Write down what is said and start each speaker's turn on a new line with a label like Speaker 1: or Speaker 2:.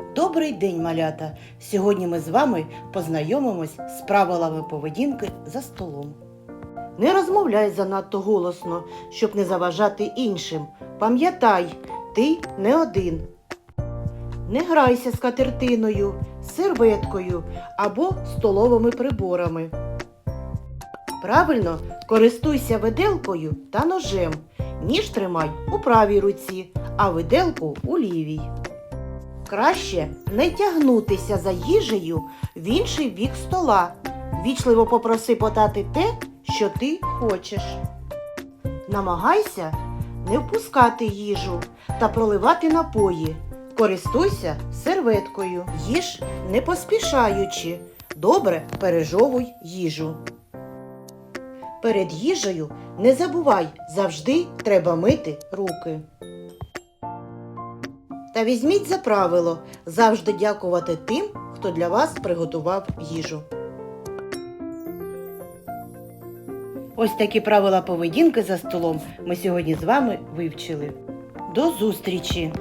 Speaker 1: Добрий день, малята! Сьогодні ми з вами познайомимось з правилами поведінки за столом. Не розмовляй занадто голосно, щоб не заважати іншим. Пам'ятай, ти не один. Не грайся з катертиною, серветкою або столовими приборами. Правильно користуйся виделкою та ножем. Ніж тримай у правій руці, а виделку у лівій. Краще не тягнутися за їжею в інший бік стола. Вічливо попроси подати те, що ти хочеш. Намагайся не впускати їжу та проливати напої. Користуйся серветкою. Їж не поспішаючи. Добре пережовуй їжу. Перед їжею не забувай, завжди треба мити руки. Та візьміть за правило завжди дякувати тим, хто для вас приготував їжу. Ось такі правила поведінки за столом ми сьогодні з вами вивчили. До зустрічі!